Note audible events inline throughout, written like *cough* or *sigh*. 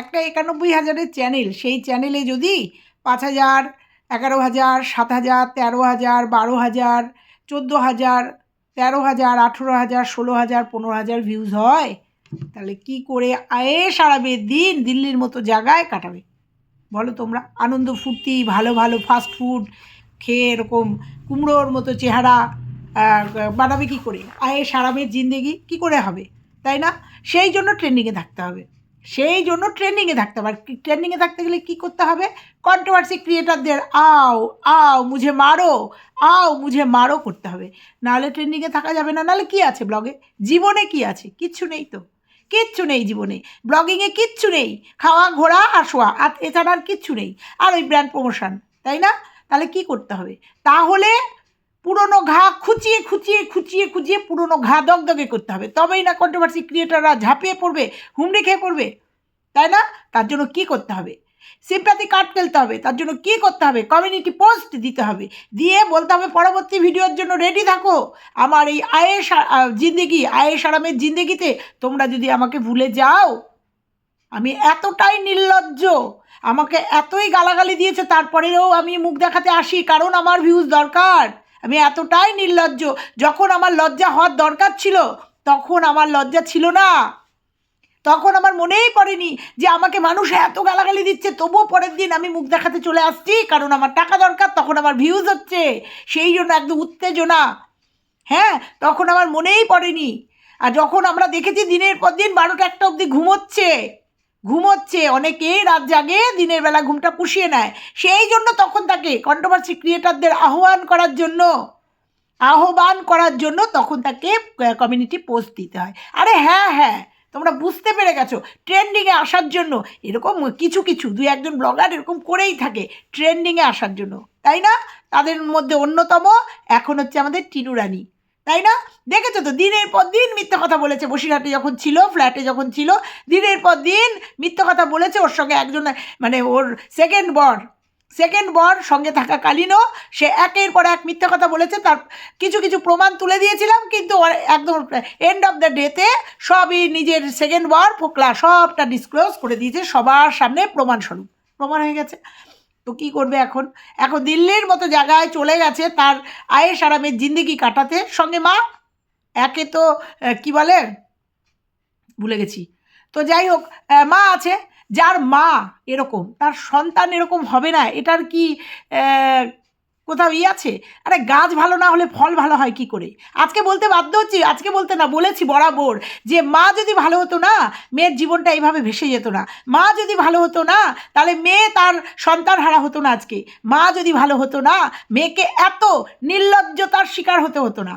একটা একানব্বই হাজারের চ্যানেল সেই চ্যানেলে যদি পাঁচ হাজার, এগারো হাজার, সাত হাজার, তেরো হাজার, বারো হাজার, চোদ্দ হাজার, তেরো হাজার, আঠেরো হাজার, ষোলো হাজার, পনেরো হাজার ভিউজ হয়, তাহলে কি করে আয়ে সারাবে দিন দিল্লির মতো জায়গায় কাটাবে? বলো তোমরা। আনন্দ ফুর্তি, ভালো ভালো ফাস্ট ফুড খেয়ে এরকম কুমড়োর মতো চেহারা বানাবে কী করে? আয়ে সারাবে জিন্দেগি কি করে হবে? তাই না? সেই জন্য ট্রেন্ডিংয়ে থাকতে হবে। সেই জন্য ট্রেন্ডিংয়ে থাকতে হবে। আর ট্রেন্ডিংয়ে থাকতে গেলে কী করতে হবে? কন্ট্রোভার্সি ক্রিয়েটারদের আও আও, মুঝে মারো, আও, মুঝে মারো করতে হবে। নাহলে ট্রেন্ডিংয়ে থাকা যাবে না। নাহলে কী আছে ব্লগে জীবনে কি আছে? কিচ্ছু নেই তো। কিচ্ছু নেই জীবনে। ব্লগিংয়ে কিচ্ছু নেই। খাওয়া, ঘোরা আর শোয়া। আর এছাড়া আর কিচ্ছু নেই। আর ওই ব্র্যান্ড প্রমোশন তাই না? তাহলে কি করতে হবে? তাহলে পুরনো ঘা খুচিয়ে খুচিয়ে খুচিয়ে খুচিয়ে পুরনো ঘা দগদগে করতে হবে। তবেই না কন্ট্রোভার্সি ক্রিয়েটাররা ঝাঁপিয়ে পড়বে, হুমড়ি খেয়ে পড়বে। তাই না? তার জন্য কি করতে হবে? সিম্প্যাথি কার্ড ফেলতে হবে, তার জন্য কি করতে হবে? কমিউনিটি পোস্ট দিতে হবে। দিয়ে বলতে হবে পরবর্তী ভিডিওর জন্য রেডি থাকো। আমার এই আয়েস জিন্দেগি আয়েস আরামের জিন্দেগিতে তোমরা যদি আমাকে ভুলে যাও, আমি এতটাই নির্লজ্জ, আমাকে এতই গালাগালি দিয়েছে, তারপরেও আমি মুখ দেখাতে আসি, কারণ আমার ভিউজ দরকার। আমি এতটাই নির্লজ্জ, যখন আমার লজ্জা হওয়ার দরকার ছিল, তখন আমার লজ্জা ছিল না। তখন আমার মনেই পড়েনি যে আমাকে মানুষ এত গালাগালি দিচ্ছে, তবুও পরের দিন আমি মুখ দেখাতে চলে আসছি, কারণ আমার টাকা দরকার, তখন আমার ভিউজ হচ্ছে। সেই জন্য একদম উত্তেজনা। হ্যাঁ তখন আমার মনেই পড়েনি। আর যখন আমরা দেখেছি দিনের পর দিন বারোটা একটা অবধি ঘুমোচ্ছে ঘুমোচ্ছে, অনেকেই রাত জাগে, দিনের বেলা ঘুমটা পুষিয়ে নেয়। সেই জন্য তখন তাকে কন্ট্রোভার্সি ক্রিয়েটারদের আহ্বান করার জন্য, আহ্বান করার জন্য তখন তাকে কমিউনিটি পোস্ট দিতে হয়। আরে হ্যাঁ হ্যাঁ তোমরা বুঝতে পেরে গেছো। ট্রেন্ডিংয়ে আসার জন্য, এরকম কিছু কিছু, দুই, একজন ব্লগার এরকম করেই থাকে ট্রেন্ডিংয়ে আসার জন্য। তাই না? তাদের মধ্যে অন্যতম, এখন হচ্ছে আমাদের টিনু রানী। তাই না? দেখেছ তো, দিনের পর দিন মিথ্যে কথা বলেছে। বসিরহাটে যখন ছিল ফ্ল্যাটে যখন ছিল, দিনের পর দিন মিথ্যে কথা বলেছে। ওর সঙ্গে একজন মানে ওর সেকেন্ড বর সেকেন্ড বর সঙ্গে থাকাকালীনও সে একের পর এক মিথ্যে কথা বলেছে। তার কিছু কিছু প্রমাণ তুলে দিয়েছিলাম, কিন্তু একদম এন্ড অফ দ্য ডেতে সবই নিজের সেকেন্ড বর, ফোকলা, সবটা ডিসক্লোজ করে দিয়েছে। সবার সামনে প্রমাণস্বরূপ প্রমাণ হয়ে গেছে। তো কী করবে এখন? এখন দিল্লির মতো জায়গায় চলে গেছে তার আয়েস আরামের জিন্দিগি কাটাতে। সঙ্গে মা? একে তো কি বলে? ভুলে গেছি। তো যাই হোক মা আছে, যার মা এরকম, তার সন্তান এরকম হবে না। এটার কি কোথাও ই আছে? আরে গাছ ভালো না হলে ফল ভালো হয় কি করে? আজকে বলতে বাধ্য হচ্ছি, আজকে বলতে না, বলেছি বরাবর যে মা যদি ভালো হতো না, মেয়ের জীবনটা এইভাবে ভেসে যেত না। মা যদি ভালো হতো না, তাহলে মেয়ে তার সন্তান হারা হতো না আজকে। মা যদি ভালো হতো না, মেয়েকে এত নির্লজ্জতার শিকার হতে হতো না।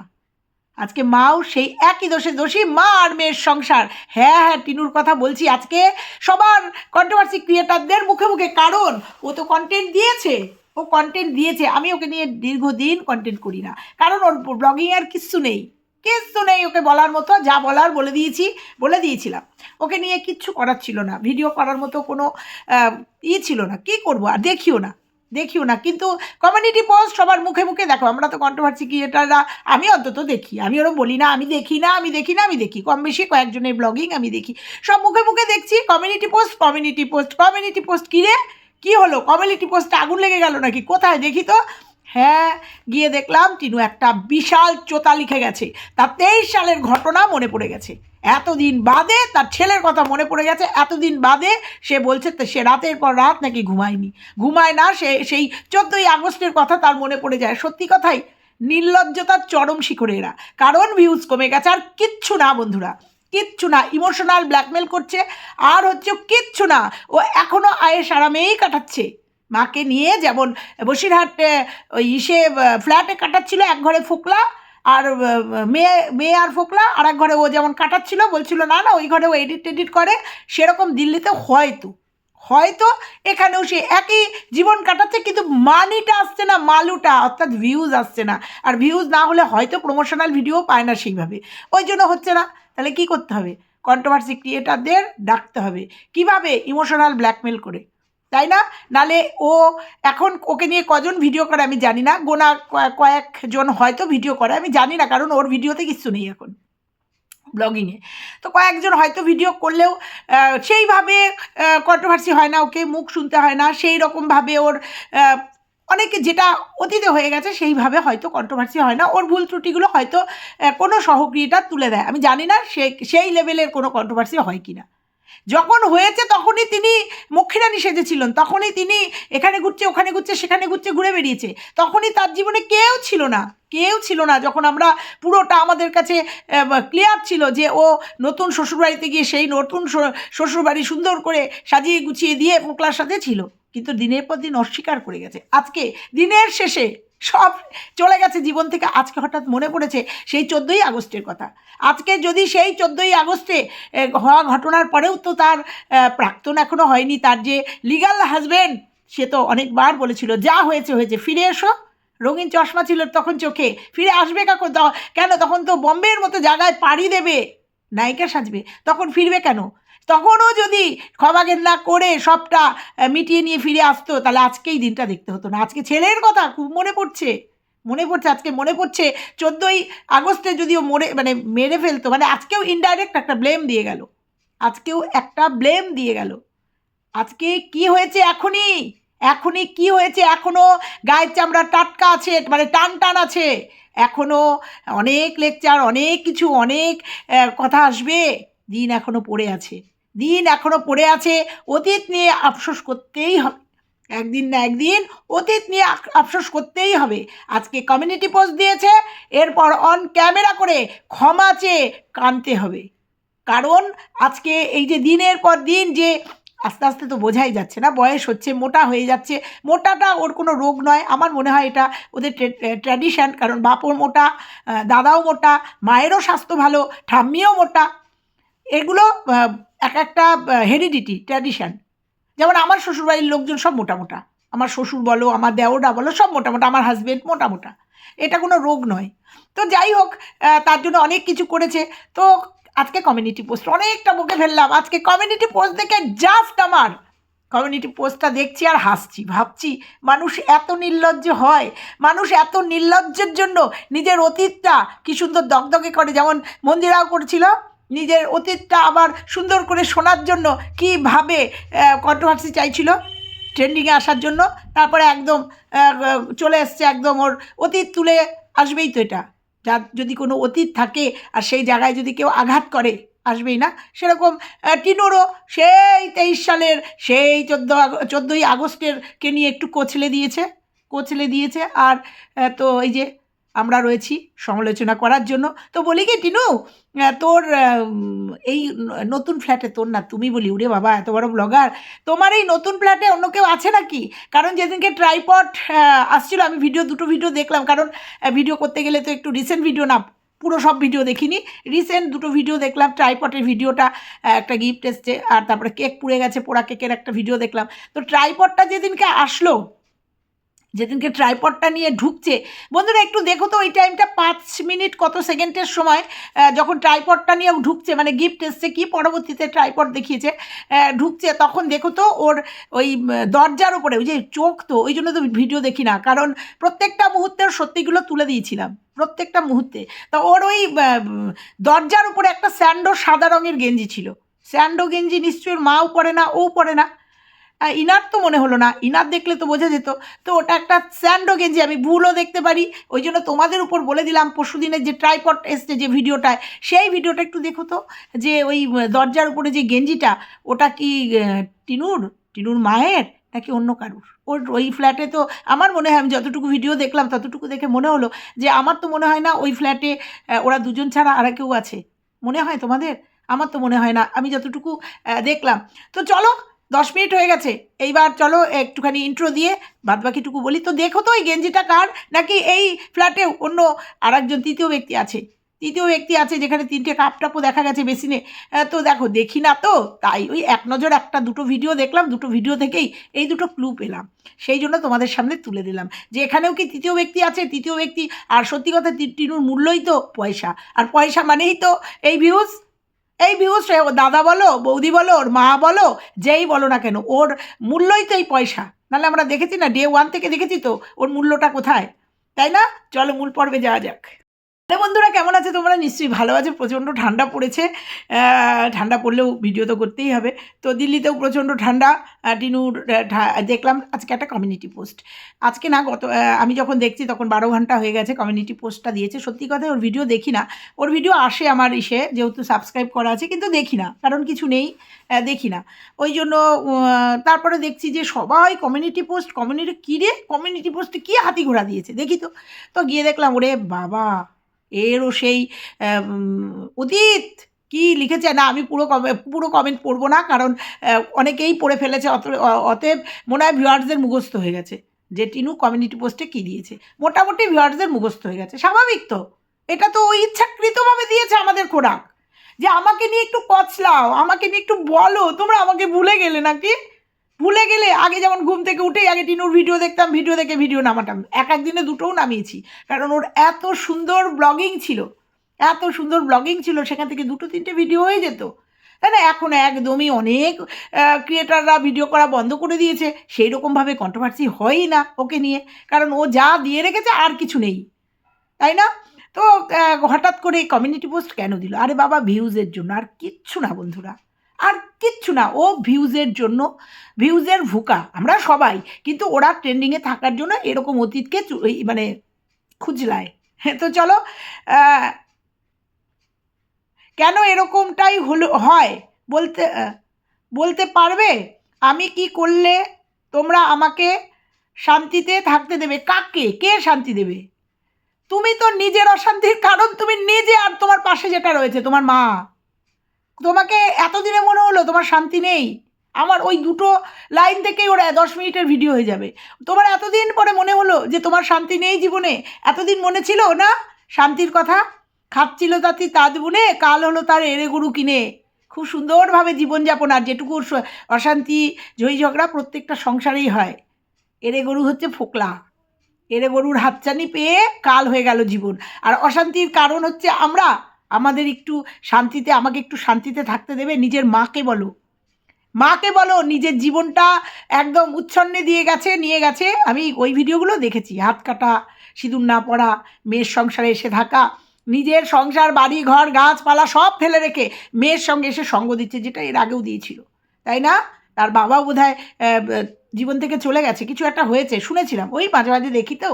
আজকে মাও সেই একই দোষে দোষী, মা আর মেয়ের সংসার। হ্যাঁ হ্যাঁ টিনুর কথা বলছি আজকে। সবার কন্ট্রোভার্সি ক্রিয়েটারদের মুখে মুখে, কারণ ও তো কন্টেন্ট দিয়েছে। ও কন্টেন্ট দিয়েছে। আমি ওকে নিয়ে দীর্ঘদিন কন্টেন্ট করি না। কারণ ওর ব্লগিং আর কিচ্ছু নেই। কিচ্ছু নেই ওকে বলার মতো, যা বলার বলে দিয়েছি, বলে দিয়েছিলাম। ওকে নিয়ে কিচ্ছু করার ছিল না। ভিডিও করার মতো কোনো ই ছিল না। কি করব? আর দেখিও না। দেখিও না। কিন্তু কমিউনিটি পোস্ট সবার মুখে মুখে দেখো, আমরা তো কন্ট্রোভার্সি ক্রিয়েটাররা আমি অন্তত দেখি। আমি ওরও বলি না, আমি দেখি না, আমি দেখি না, আমি দেখি। কম বেশি কয়েকজনের ব্লগিং আমি দেখি। সব মুখে মুখে দেখছি community post community post community post কী রে? কী হলো? কমিউনিটি পোস্টে আগুন লেগে গেল নাকি? কোথায়? দেখি তো। হ্যাঁ গিয়ে দেখলাম টিনু একটা বিশাল চোতা লিখে গেছে। তার তেইশ সালের ঘটনা মনে পড়ে গেছে। এতদিন বাদে তার ছেলের কথা মনে পড়ে গেছে। এতদিন বাদে সে বলছে সে রাতের পর রাত নাকি ঘুমায়নি। ঘুমায় না, সে সেই চোদ্দোই আগস্টের কথা তার মনে পড়ে যায়। সত্যি কথাই, নির্লজ্জতার চরম শিখরে এরা। কারণ ভিউজ কমে গেছে আর কিচ্ছু না বন্ধুরা। কিচ্ছু না ইমোশনাল ব্ল্যাকমেল করছে, আর হচ্ছে কিচ্ছু না। ও এখনও আয়েস আরামেই কাটাচ্ছে। মাকে নিয়ে যেমন বসিরহাটে ওই ইসে ফ্ল্যাটে কাটাচ্ছিল এক ঘরে ফোকলা আর মেয়ে মেয়ে আর ফোকলা আর এক ঘরে ও যেমন কাটাচ্ছিল, বলছিল, না না, ওই ঘরে ও এডিট টেডিট করে, সেরকম দিল্লিতে হয়তো। হয়তো এখানেও সে একই জীবন কাটাচ্ছে, কিন্তু মানিটা আসছে না, মালুটা, অর্থাৎ ভিউজ আসছে না। আর ভিউজ না হলে হয়তো প্রমোশনাল ভিডিও পায় না সেইভাবে। ওই জন্য হচ্ছে না। তাহলে কি করতে হবে? কন্ট্রোভার্সি ক্রিয়েটারদের ডাকতে হবে। কীভাবে? ইমোশনাল ব্ল্যাকমেল করে। তাই না? নালে ও এখন ওকে নিয়ে কজন ভিডিও করে আমি জানি না। গোনা কয়েক- কয়েকজন হয়তো ভিডিও করে, আমি জানি না, কারণ ওর ভিডিওতে কিচ্ছু নেই এখন। ব্লগিংয়ে তো কয়েকজন হয়তো ভিডিও করলেও সেইভাবে কন্ট্রোভার্সি হয় না, ওকে মুখ শুনতে হয় না, সেই রকমভাবে ওর অনেকে যেটা অতীতে হয়ে গেছে সেইভাবে হয়তো কন্ট্রোভার্সি হয় না। ওর ভুল ত্রুটিগুলো হয়তো কোনো সহক্রিয়টা তুলে দেয়। আমি জানি না সে, সেই লেভেলের কোনো কন্ট্রোভার্সি হয় কি না যখন হয়েছে তখনই তিনি মক্ষিরানি সেজেছিলেন তখনই তিনি এখানে ঘুরছে, ওখানে ঘুরছে, সেখানে ঘুরছে, ঘুরে বেরিয়েছে তখনই তার জীবনে কেউ ছিল না, কেউ ছিল না যখন আমরা পুরোটা আমাদের কাছে ক্লিয়ার ছিল যে ও নতুন শ্বশুরবাড়িতে গিয়ে সেই নতুন শ্বশুরবাড়ি সুন্দর করে সাজিয়ে গুছিয়ে দিয়ে পোকলার সাথে ছিল। কিন্তু দিনের পর দিন অস্বীকার করে গেছে। আজকে, দিনের শেষে সব চলে গেছে জীবন থেকে। আজকে হঠাৎ মনে পড়েছে সেই চোদ্দোই আগস্টের কথা। আজকে যদি সেই চোদ্দোই আগস্টে হওয়া ঘটনার পরেও তো তার প্রাক্তন এখনও হয়নি। তার যে লিগাল হাজবেন্ড সে তো অনেকবার বলেছিল, যা হয়েছে হয়েছে, ফিরে এসো। রঙিন চশমা ছিল তখন চোখে। ফিরে আসবে কাকু কেন? তখন তো বম্বের মতো জায়গায় পাড়ি দেবে, নায়িকা সাজবে। তখন ফিরবে কেন? তখনও যদি ক্ষমাগের না করে সবটা মিটিয়ে নিয়ে ফিরে আসতো, তাহলে আজকেই দিনটা দেখতে হতো না। আজকে ছেলের কথা খুব মনে পড়ছে। মনে পড়ছে, আজকে মনে পড়ছে। চোদ্দোই আগস্টে যদিও মরে মানে মেরে ফেলতো মানে আজকেও ইনডাইরেক্ট একটা ব্লেম দিয়ে গেল। আজকেও একটা ব্লেম দিয়ে গেল। আজকে কি হয়েছে এখনই? এখনই কি হয়েছে এখনও? গায়ের চামড়া টাটকা আছে মানে টান টান আছে। এখনও অনেক লেকচার অনেক কিছু, অনেক কথা আসবে। দিন এখনও পড়ে আছে। দিন এখনও পড়ে আছে, অতীত নিয়ে আফসোস করতেই হবে। একদিন না একদিন অতীত নিয়ে আফসোস করতেই হবে। আজকে কমিউনিটি পোস্ট দিয়েছে, এরপর অন ক্যামেরা করে ক্ষমা চেয়ে কানতে হবে। কারণ আজকে এই যে দিনের পর দিন যে আস্তে আস্তে তো বোঝাই যাচ্ছে না, বয়স হচ্ছে, মোটা হয়ে যাচ্ছে, মোটাটা ওর কোনো রোগ নয়। আমার মনে হয় এটা ওদের ট্র্যাডিশান কারণ বাপও মোটা দাদাও মোটা, মায়েরও স্বাস্থ্য ভালো, ঠাম্মিও মোটা। এগুলো এক একটা হেরিডিটি ট্র্যাডিশান যেমন আমার শ্বশুরবাড়ির লোকজন সব মোটা মোটা। আমার শ্বশুর বলো, আমার দেওররা বলো, সব মোটা মোটা। আমার হাজবেন্ড মোটা মোটা। এটা কোনো রোগ নয়। তো যাই হোক তার জন্য অনেক কিছু করেছে। তো আজকে কমিউনিটি পোস্ট অনেকটা বকে ফেললাম। আজকে কমিউনিটি পোস্ট দেখে জাস্ট আমার কমিউনিটি পোস্টটা দেখছি আর হাসছি, ভাবছি, মানুষ এত নির্লজ্জ হয়। মানুষ এত নির্লজ্জের জন্য নিজের অতীতটা কি সুন্দর দগদগে করে। যেমন মন্দিরাও করেছিল। নিজের অতীতটা আবার সুন্দর করে শোনার জন্য কীভাবে কন্ট্রোভার্সি চাইছিল? ট্রেন্ডিংয়ে আসার জন্য? তারপরে একদম চলে এসছে একদম ওর অতীত তুলে আসবেই তো এটা। যার যদি কোনো অতীত থাকে আর সেই জায়গায় যদি কেউ আঘাত করে, আসবেই না। সেরকম টিনুরও সেই তেইশ সালের, সেই চোদ্দ চোদ্দোই আগস্টের কে নিয়ে একটু কোচলে দিয়েছে কোচলে দিয়েছে। আর তো এই যে আমরা রয়েছি সমালোচনা করার জন্য। তো বলি কি, টিনু তোর এই নতুন ফ্ল্যাটে তোর না, তুমি বলি উরে বাবা, এত বড় ব্লগার তোমার এই নতুন ফ্ল্যাটে অন্য কেউ আছে নাকি? কারণ যেদিনকে ট্রাইপড আসছিল, আমি ভিডিও দুটো ভিডিও দেখলাম। কারণ ভিডিও করতে গেলে তো একটু রিসেন্ট ভিডিও না, পুরো সব ভিডিও দেখিনি। রিসেন্ট দুটো ভিডিও দেখলাম ট্রাইপটের ভিডিওটা একটা গিফট এসছে। আর তারপরে কেক পুড়ে গেছে, পোড়া কেকের একটা ভিডিও দেখলাম। তো ট্রাইপডটা যেদিনকে আসলো যেদিনকে ট্রাইপডটা নিয়ে ঢুকছে। বন্ধুরা, একটু দেখো তো, ওই টাইমটা পাঁচ মিনিট কত সেকেন্ডের সময় যখন ট্রাইপডটা নিয়ে ঢুকছে মানে গিফট এসছে কি, পরবর্তীতে ট্রাইপড দেখিয়েছে ঢুকছে, তখন দেখো তো, ওর ওই দরজার উপরে, ওই যে চোখ তো, ওই জন্য তো ভিডিও দেখি না, কারণ প্রত্যেকটা মুহূর্তের সত্যিগুলো তুলে দিয়েছিলাম, প্রত্যেকটা মুহূর্তে। তা ওর ওই দরজার উপরে একটা স্যান্ডো সাদা রঙের গেঞ্জি ছিল। স্যান্ডো গেঞ্জি নিশ্চয়ই মাও পরে না, ও পরে না। ইনার তো মনে হলো না। ইনার দেখলে তো বোঝা যেত। তো ওটা একটা স্যান্ডো গেঞ্জি, আমি ভুলও দেখতে পারি। ওই জন্য তোমাদের উপর বলে দিলাম পরশু দিনের যে ট্রাইপড এসছে, যে ভিডিওটায় সেই ভিডিওটা একটু দেখো তো। যে ওই দরজার উপরে যে গেঞ্জিটা, ওটা কি টিনুর? টিনুর মায়ের? নাকি অন্য কারুর? ওর, ওই ফ্ল্যাটে তো আমার মনে হয়, আমি যতটুকু ভিডিও দেখলাম, ততটুকু দেখে মনে হলো যে আমার তো মনে হয় না ওই ফ্ল্যাটে ওরা দুজন ছাড়া আর কেউ আছে। মনে হয় তোমাদের? আমার তো মনে হয় না। আমি যতটুকু দেখলাম। তো চলো দশ মিনিট হয়ে গেছে। এইবার চলো একটুখানি ইন্ট্রো দিয়ে বাদবাকিটুকু বলি। তো দেখো তো এই গেঞ্জিটা কার? নাকি এই ফ্ল্যাটে অন্য আর একজন তৃতীয় ব্যক্তি আছে? তৃতীয় ব্যক্তি আছে যেখানে তিনটে কাপ টাপও দেখা গেছে বেসিনে তো দেখো, দেখি না তো। তাই ওই এক নজর একটা দুটো ভিডিও দেখলাম। দুটো ভিডিও থেকেই এই দুটো ক্লু পেলাম। সেই জন্য তোমাদের সামনে তুলে দিলাম। যে এখানেও কি তৃতীয় ব্যক্তি আছে? তৃতীয় ব্যক্তি, আর সত্যি কথা টিনুর মূল্যই তো পয়সা। আর পয়সা মানেই তো এই ভিউজ এই ভিউজ দাদা বলো, বৌদি বলো, ওর মা বলো, যেই বলো না কেন, ওর মূল্যই তো এই পয়সা। নাহলে আমরা দেখেছি না ডে ওয়ান থেকে দেখেছি তো, ওর মূল্যটা কোথায়? তাই না? চলো মূল পর্বে যাওয়া যাক। তো বন্ধুরা, কেমন আছে তোমরা? নিশ্চয়ই ভালো আছে। প্রচণ্ড ঠান্ডা পড়েছে। ঠান্ডা পড়লেও ভিডিও তো করতেই হবে। তো দিল্লিতেও প্রচণ্ড ঠান্ডা। টিনুর দেখলাম আজকে একটা কমিউনিটি পোস্ট আজকে না, গত আমি যখন দেখছি তখন বারো ঘণ্টা হয়ে গেছে কমিউনিটি পোস্টটা দিয়েছে। সত্যি কথা ওর ভিডিও দেখি না। ওর ভিডিও আসে আমার ইসে, যেহেতু সাবস্ক্রাইব করা আছে, কিন্তু দেখি না, কারণ কিছু নেই দেখি না। ওই জন্য তারপরে দেখছি যে সবাই কমিউনিটি পোস্ট কমিউনিটি কী রে? কমিউনিটি পোস্টে কী হাতি ঘোড়া দিয়েছে? দেখি তো। তো গিয়ে দেখলাম, ওরে বাবা! এরও সেই অতীত কি লিখেছে? না, আমি পুরো পুরো কমেন্ট পড়ব না, কারণ অনেকেই পড়ে ফেলেছে, অত অতএব মনে হয় ভিউয়ার্সদের মুখস্থ হয়ে গেছে যে টিনু কমিউনিটি পোস্টে কী দিয়েছে। মোটামুটি ভিউয়ার্সদের মুখস্থ হয়ে গেছে, স্বাভাবিক তো। এটা তো ইচ্ছাকৃতভাবে দিয়েছে আমাদের খোরাক। যে আমাকে নিয়ে একটু কচলাও, আমাকে নিয়ে একটু বলো, তোমরা আমাকে ভুলে গেলে নাকি? ভুলে গেলে আগে যেমন ঘুম থেকে উঠেই আগে টিনুর ভিডিও দেখতাম ভিডিও দেখে ভিডিও নামাতাম। এক এক দিনে দুটোও নামিয়েছি। কারণ ওর এত সুন্দর ব্লগিং ছিল, এত সুন্দর ব্লগিং ছিল, সেখান থেকে দুটো তিনটে ভিডিও হয়ে যেত। তাই না? এখন একদমই অনেক ক্রিয়েটাররা ভিডিও করা বন্ধ করে দিয়েছে। সেই রকমভাবে কন্ট্রোভার্সি হয়ই না ওকে নিয়ে। কারণ ও যা দিয়ে রেখেছে আর কিছু নেই। তাই না? তো হঠাৎ করে কমিউনিটি পোস্ট কেন দিল? আরে বাবা ভিউজের জন্য। আর কিচ্ছু না বন্ধুরা। আর কিচ্ছু না, ও ভিউজের জন্য, ভিউজের ভুকা, আমরা সবাই। কিন্তু ওরা ট্রেন্ডিংয়ে থাকার জন্য এরকম অতীতকে মানে খুঁজলায়। হ্যাঁ তো চলো কেন এরকমটাই হলো, হয়? বলতে বলতে পারবে? আমি কি করলে তোমরা আমাকে শান্তিতে থাকতে দেবে? কাকে? কে শান্তি দেবে? তুমি তো নিজের অশান্তির কারণ, তুমি নিজে আর তোমার পাশে যেটা রয়েছে, তোমার মা। তোমাকে এতদিনে মনে হলো তোমার শান্তি নেই? আমার ওই দুটো লাইন থেকেই ওরা দশ মিনিটের ভিডিও হয়ে যাবে। তোমার এতদিন পরে মনে হলো যে তোমার শান্তি নেই জীবনে? এতদিন মনে ছিল না? শান্তির কথা? খাচ্ছিল তাতি তাঁত বুনে, কাল হলো তার এড়ে গরু কিনে। খুব সুন্দরভাবে জীবনযাপন, আর যেটুকু অশান্তি, ঝই ঝগড়া প্রত্যেকটা সংসারেই হয়। এড়ে গরু হচ্ছে ফোকলা। এড়ে গরুর হাতচানি পেয়ে কাল হয়ে গেল জীবন। আর অশান্তির কারণ হচ্ছে আমরা আমাদের একটু শান্তিতে, আমাকে একটু শান্তিতে থাকতে দেবে, নিজের মাকে বলো। মাকে বলো, নিজের জীবনটা একদম উচ্ছন্নে দিয়ে গেছে, নিয়ে গেছে। আমি ওই ভিডিওগুলো দেখেছি, হাত কাটা, সিঁদুর না পড়া, মেয়ের সংসারে এসে থাকা, নিজের সংসার, বাড়ি, ঘর, গাছপালা সব ফেলে রেখে মেয়ের সঙ্গে এসে সঙ্গ দিচ্ছে, যেটা এর আগেও দিয়েছিল। তাই না? তার বাবাও বোধ জীবন থেকে চলে গেছে, কিছু একটা হয়েছে, শুনেছিলাম। ওই মাঝে মাঝে দেখি তো।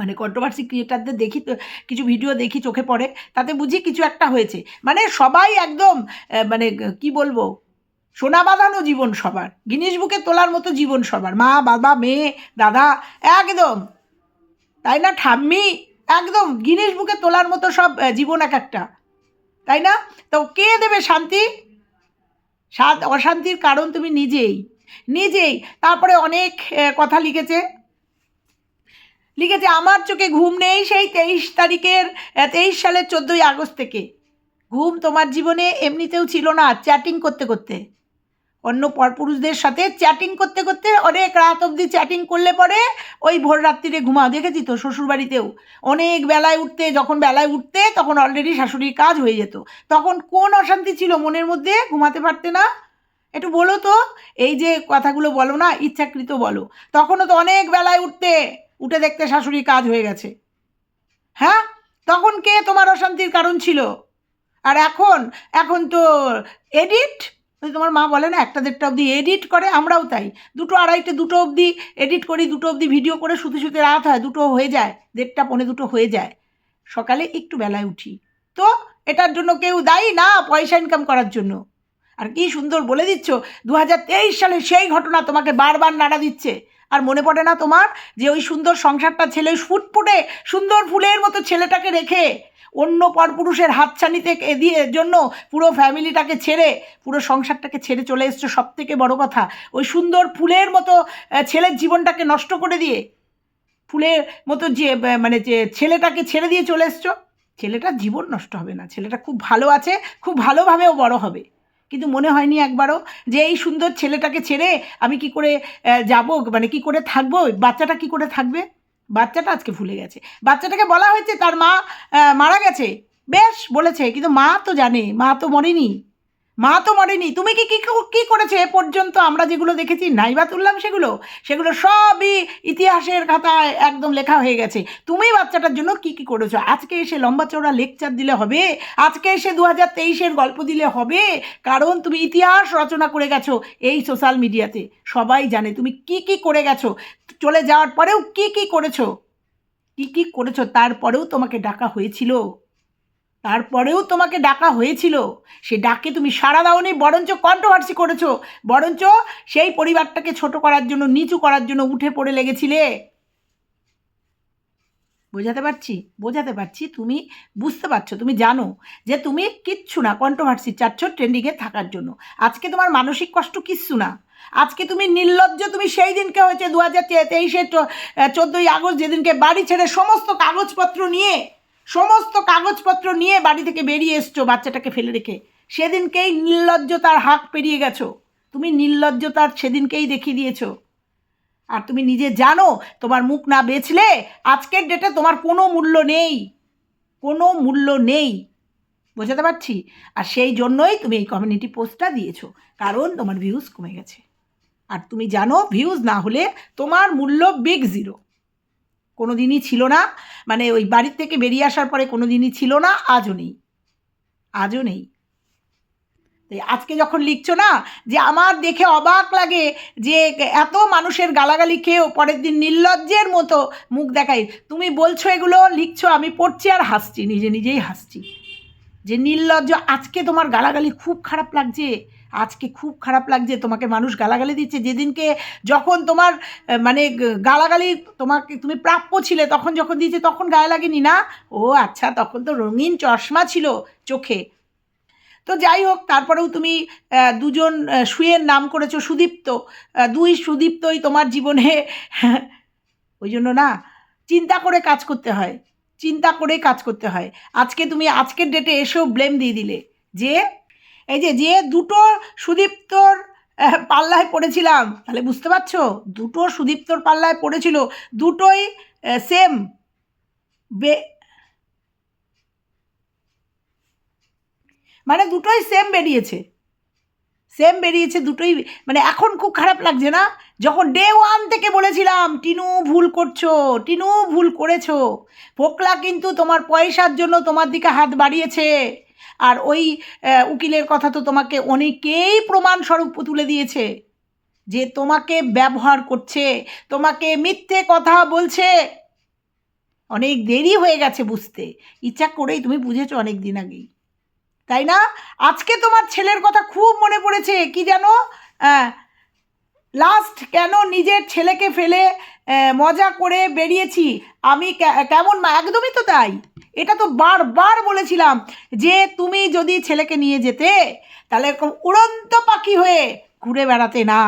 মানে কন্ট্রোভার্সি ক্রিয়েটারদের দেখি তো, কিছু ভিডিও দেখি, চোখে পড়ে, তাতে বুঝি কিছু একটা হয়েছে। মানে সবাই একদম মানে কি বলব, সোনা বাঁধানো জীবন সবার গিনিস বুকে তোলার মতো জীবন সবার। মা, বাবা, মেয়ে, দাদা, একদম। তাই না, ঠাম্মি? একদম গিনিস বুকে তোলার মতো সব জীবন এক একটা। তাই না? তো কে দেবে শান্তি? শান্ত, অশান্তির কারণ তুমি নিজেই নিজেই। তারপরে অনেক কথা লিখেছে। লিখেছে, আমার চোখে ঘুম নেই সেই তেইশ তারিখের তেইশ সালের চোদ্দোই আগস্ট থেকে। ঘুম তোমার জীবনে এমনিতেও ছিল না চ্যাটিং করতে করতে। অন্য পরপুরুষদের সাথে চ্যাটিং করতে করতে অনেক রাত অবধি চ্যাটিং করলে পরে ওই ভোর রাত্রিরে ঘুমাও। দেখেছি তো শ্বশুরবাড়িতেও। অনেক বেলায় উঠতে, যখন বেলায় উঠতে তখন অলরেডি শাশুড়ির কাজ হয়ে যেত। তখন কোন অশান্তি ছিল মনের মধ্যে? ঘুমাতে পারতে না। একটু বলো তো, এই যে কথাগুলো বলো না, ইচ্ছাকৃত বলো। তখনও তো অনেক বেলায় উঠতে। উঠে দেখতে শাশুড়ি কাজ হয়ে গেছে। হ্যাঁ? তখন কে তোমার অশান্তির কারণ ছিল? আর এখন? এখন তো এডিট? তোমার মা বলে না, একটা দেড়টা অবধি এডিট করে, আমরাও তাই। দুটো আড়াইটে দুটো অবধি এডিট করি, দুটো অবধি ভিডিও করে শুতে শুতে রাত হয়, দুটো হয়ে যায়, দেড়টা পৌনে দুটো হয়ে যায়। সকালে একটু বেলায় উঠি। তো এটার জন্য কেউ দায়ী? না, পয়সা ইনকাম করার জন্য। আর কি সুন্দর বলে দিচ্ছ দু হাজার তেইশ সালে সেই ঘটনা তোমাকে বারবার নাড়া দিচ্ছে। আর মনে পড়ে না তোমার? যে ওই সুন্দর সংসারটা ছেলে ফুটফুটে সুন্দর ফুলের মতো ছেলেটাকে রেখে অন্য পরপুরুষের হাতছানিতে এ দিয়ে জন্য পুরো ফ্যামিলিটাকে ছেড়ে, পুরো সংসারটাকে ছেড়ে চলে এসছো সব থেকে বড়ো কথা। ওই সুন্দর ফুলের মতো ছেলের জীবনটাকে নষ্ট করে দিয়ে ফুলের মতো যে মানে যে ছেলেটাকে ছেড়ে দিয়ে চলে এসছো, ছেলেটার জীবন নষ্ট হবে না। ছেলেটা খুব ভালো আছে, খুব ভালোভাবেও বড় হবে। কিন্তু মনে হয়নি একবারও যে এই সুন্দর ছেলেটাকে ছেড়ে আমি কি করে যাব? মানে কি করে থাকব? বাচ্চাটা কি করে থাকবে? বাচ্চাটা আজকে ভুলে গেছে। বাচ্চাটাকে বলা হয়েছে, তার মা মারা গেছে। বেশ, বলেছে। কিন্তু মা তো জানে, মা তো মরেনি। মা তো মরেনি। তুমি কি কি করেছ? এ পর্যন্ত আমরা যেগুলো দেখেছি, নাইবা তুললাম সেগুলো সেগুলো সবই ইতিহাসের খাতায় একদম লেখা হয়ে গেছে। তুমি বাচ্চাটার জন্য কি কি করেছ? আজকে এসে লম্বা চৌড়া লেকচার দিলে হবে, আজকে এসে দু হাজার তেইশের গল্প দিলে হবে, কারণ তুমি ইতিহাস রচনা করে গেছো এই সোশ্যাল মিডিয়াতে সবাই জানে তুমি কি কি করে গেছো। চলে যাওয়ার পরেও কি কি করেছ? কি কি করেছ? তারপরেও তোমাকে ডাকা হয়েছিল। তারপরেও তোমাকে ডাকা হয়েছিল। সে ডাকে তুমি সাড়া দাওনি, বরঞ্চ কন্ট্রোভার্সি করেছ। বরঞ্চ সেই পরিবারটাকে ছোট করার জন্য, নিচু করার জন্য উঠে পড়ে লেগেছিলে। বোঝাতে পারছি? বোঝাতে পারছি। তুমি বুঝতে পারছ, তুমি জানো যে তুমি কিচ্ছু না কন্ট্রোভার্সি চাচ্ছ ট্রেন্ডিংয়ে থাকার জন্য। আজকে তোমার মানসিক কষ্ট কিচ্ছু না। আজকে তুমি নির্লজ্জ, তুমি সেই দিনকে হয়েছে দু হাজার তেইশে চোদ্দোই আগস্ট, যেদিনকে বাড়ি ছেড়ে সমস্ত কাগজপত্র নিয়ে সমস্ত কাগজপত্র নিয়ে বাড়ি থেকে বেরিয়ে এসছো বাচ্চাটাকে ফেলে রেখে। সেদিনকেই নির্লজ্জতার হাক পেরিয়ে গেছো। তুমি নির্লজ্জতার সেদিনকেই দেখিয়ে দিয়েছ। আর তুমি নিজে জানো, তোমার মুখ না বেচলে আজকের ডেটে তোমার কোনো মূল্য নেই। কোনো মূল্য নেই। বোঝাতে পারছি? আর সেই জন্যই তুমি এই কমিউনিটি পোস্টটা দিয়েছ। কারণ তোমার ভিউজ কমে গেছে। আর তুমি জানো ভিউজ না হলে তোমার মূল্য বিগ জিরো কোনো দিনই ছিল না। মানে ওই বাড়ির থেকে বেরিয়ে আসার পরে কোনো দিনই ছিল না, আজও নেই। আজও নেই। আজকে যখন লিখছো না, যে আমার দেখে অবাক লাগে যে এত মানুষের গালাগালি খেয়েও পরের দিন নির্লজ্জের মতো মুখ দেখাই। তুমি বলছো এগুলো, লিখছো, আমি পড়ছি আর হাসছি, নিজে নিজেই হাসছি। যে নির্লজ্জ, আজকে তোমার গালাগালি খুব খারাপ লাগছে। আজকে খুব খারাপ লাগছে, তোমাকে মানুষ গালাগালি দিচ্ছে। যেদিনকে যখন তোমার মানে গালাগালি তোমাকে, তুমি প্রাপ্য ছিলে, তখন যখন দিয়েছে, তখন গায়ে লাগেনি না? ও আচ্ছা তখন তো রঙিন চশমা ছিল চোখে। তো যাই হোক, তারপরেও তুমি দুজন সুয়ের নাম করেছ সুদীপ্ত। দুই সুদীপ্তই তোমার জীবনে *laughs* ওই জন্য না, চিন্তা করে কাজ করতে হয়। চিন্তা করে কাজ করতে হয়। আজকে তুমি, আজকের ডেটে এসেও ব্লেম দিয়ে দিলে যে এই যে যে দুটো সুদীপ্তর পাল্লায় পড়েছিলাম, তাহলে বুঝতে পারছ? দুটো সুদীপ্তর পাল্লায় পড়েছিল, দুটোই সেম বে মানে দুটোই সেম বেরিয়েছে। সেম বেরিয়েছে, দুটোই মানে এখন খুব খারাপ লাগছে না? যখন ডে ওয়ান থেকে বলেছিলাম, টিনু, ভুল করছ, টিনু, ভুল করেছ। পোকলা কিন্তু তোমার পয়সার জন্য তোমার দিকে হাত বাড়িয়েছে। আর ওই উকিলের কথা তো তোমাকে অনেকেই প্রমাণস্বরূপ তুলে দিয়েছে যে তোমাকে ব্যবহার করছে, তোমাকে মিথ্যে কথা বলছে। অনেক দেরি হয়ে গেছে বুঝতে। ইচ্ছা করেই তুমি বুঝেছ অনেক দিন আগেই। তাই না? আজকে তোমার ছেলের কথা খুব মনে পড়েছে। কি জানো? লাস্ট কেন নিজের ছেলেকে ফেলে মজা করে বেরিয়েছি? আমি কেমন মা? একদমই তো তাই। এটা তো বারবার বলেছিলাম যে তুমি যদি ছেলেকে নিয়ে যেতে, তাহলে এরকম উড়ন্ত পাখি হয়ে ঘুরে বেড়াতে না।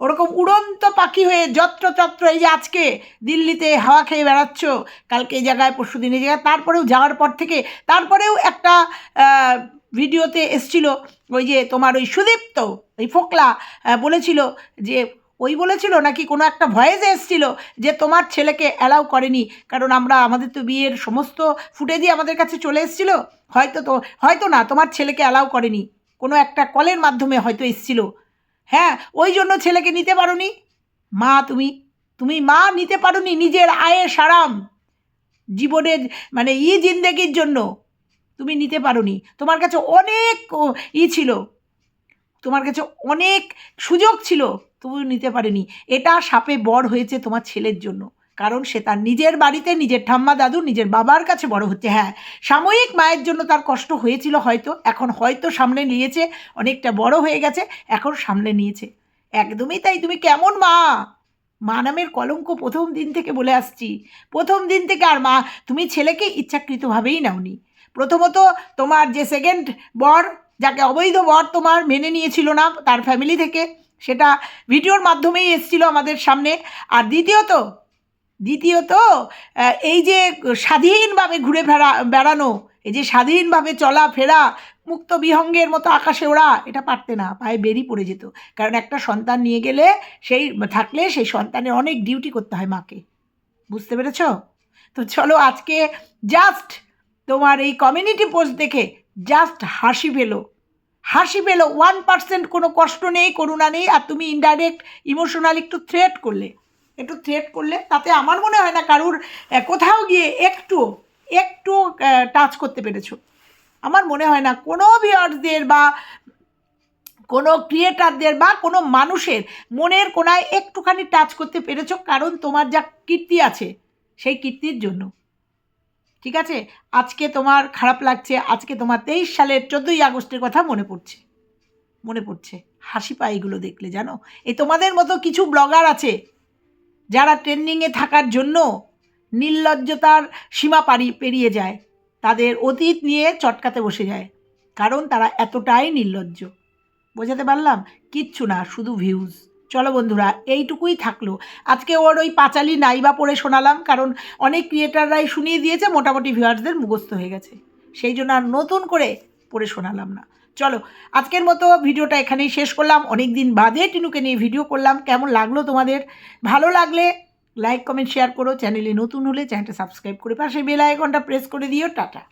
ওরকম উড়ন্ত পাখি হয়ে যত্র চত্র এই যে আজকে দিল্লিতে হাওয়া খেয়ে বেড়াচ্ছ, কালকে এই জায়গায়, পরশু দিন এই জায়গায়, তারপরেও যাওয়ার পর থেকে, তারপরেও একটা ভিডিওতে এসছিল ওই যে তোমার ওই সুদীপ্ত, ওই ফোকলা বলেছিল যে, ওই বলেছিল নাকি কোনো একটা ভয়েসে এসছিল যে তোমার ছেলেকে অ্যালাউ করেনি। কারণ আমরা, আমাদের তো বিয়ের সমস্ত ফুটেজই আমাদের কাছে চলে এসছিল। হয়তো তো, হয়তো না, তোমার ছেলেকে অ্যালাউ করেনি। কোনো একটা কলের মাধ্যমে হয়তো এসছিল। হ্যাঁ ওই জন্য ছেলেকে নিতে পারোনি। মা, তুমি তুমি মা নিতে পারোনি নিজের আয়ে সারাম। জীবনের মানে ই জিন্দেগির জন্য। তুমি নিতে পারোনি। তোমার কাছে অনেক ই ছিল। তোমার কাছে অনেক সুযোগ ছিল তবু নিতে পারেনি। এটা সাপে বড় হয়েছে তোমার ছেলের জন্য। কারণ সে তার নিজের বাড়িতে, নিজের ঠাম্মা দাদু, নিজের বাবার কাছে বড় হচ্ছে। হ্যাঁ সাময়িক মায়ের জন্য তার কষ্ট হয়েছিল হয়তো। এখন হয়তো সামনে নিয়েছে, অনেকটা বড় হয়ে গেছে, এখন সামনে নিয়েছে। একদমই তাই। তুমি কেমন মা? মা নামের কলঙ্ক প্রথম দিন থেকে বলে আসছি। প্রথম দিন থেকে আর মা, তুমি ছেলেকে ইচ্ছাকৃতভাবেই নাওনি। প্রথমত তোমার যে সেকেন্ড বর, যাকে অবৈধ বর তোমার মেনে নিয়েছিল না তার ফ্যামিলি থেকে, সেটা ভিডিওর মাধ্যমেই এসছিল আমাদের সামনে। আর দ্বিতীয়ত দ্বিতীয়ত এই যে স্বাধীনভাবে ঘুরে ফেরা, বেড়ানো, এই যে স্বাধীনভাবে চলা, ফেরা, মুক্ত বিহঙ্গের মতো আকাশে ওড়া, এটা পারতে না, পায়ে বেরিয়ে পড়ে যেত। কারণ একটা সন্তান নিয়ে গেলে সেই, থাকলে সেই সন্তানের অনেক ডিউটি করতে হয় মাকে। বুঝতে পেরেছ? তো চলো আজকে জাস্ট তোমার এই কমিউনিটি পোস্ট দেখে জাস্ট হাসি পেল। হাসি পেল ওয়ান পার্সেন্ট কোনো কষ্ট নেই, করুণা নেই, আর তুমি ইনডাইরেক্ট ইমোশনাল একটু থ্রেট করলে। একটু থ্রেট করলে, তাতে আমার মনে হয় না কারুর কোথাও গিয়ে একটু একটু টাচ করতে পেরেছ। আমার মনে হয় না কোনো ভিউয়ার্সদের বা কোনো ক্রিয়েটারদের বা কোনো মানুষের মনের কোনায় একটুখানি টাচ করতে পেরেছ, কারণ তোমার যা কীর্তি আছে, সেই কীর্তির জন্য। ঠিক আছে? আজকে তোমার খারাপ লাগছে, আজকে তোমার তেইশ সালের চোদ্দোই আগস্টের কথা মনে পড়ছে। মনে পড়ছে। হাসি পায় এগুলো দেখলে, জানো? এই তোমাদের মতো কিছু ব্লগার আছে যারা ট্রেন্ডিংয়ে থাকার জন্য নির্লজ্জতার সীমা পারি পেরিয়ে যায়। তাদের অতীত নিয়ে চটকাতে বসে যায়। কারণ তারা এতটাই নির্লজ্জ। বোঝাতে পারলাম? কিচ্ছু না, শুধু ভিউজ চলো বন্ধুরা, এইটুকুই থাকল। আজকে ওর ওই পাঁচালি নাইবা পড়ে শোনালাম, কারণ অনেক ক্রিয়েটাররাই শুনিয়ে দিয়েছে, মোটামুটি ভিউয়ার্সদের মুখস্থ হয়ে গেছে। সেই জন্য আর নতুন করে পড়ে শোনালাম না। চলো, আজকের মতো ভিডিওটা এখানেই শেষ করলাম। অনেক দিন বাদে টিনুকে নিয়ে ভিডিও করলাম। কেমন লাগল তোমাদের? ভালো লাগলে লাইক কমেন্ট শেয়ার করো। চ্যানেলে নতুন হলে চ্যানেলটা সাবস্ক্রাইব করে পাশে বেল আইকনটা প্রেস করে দিও। টাটা।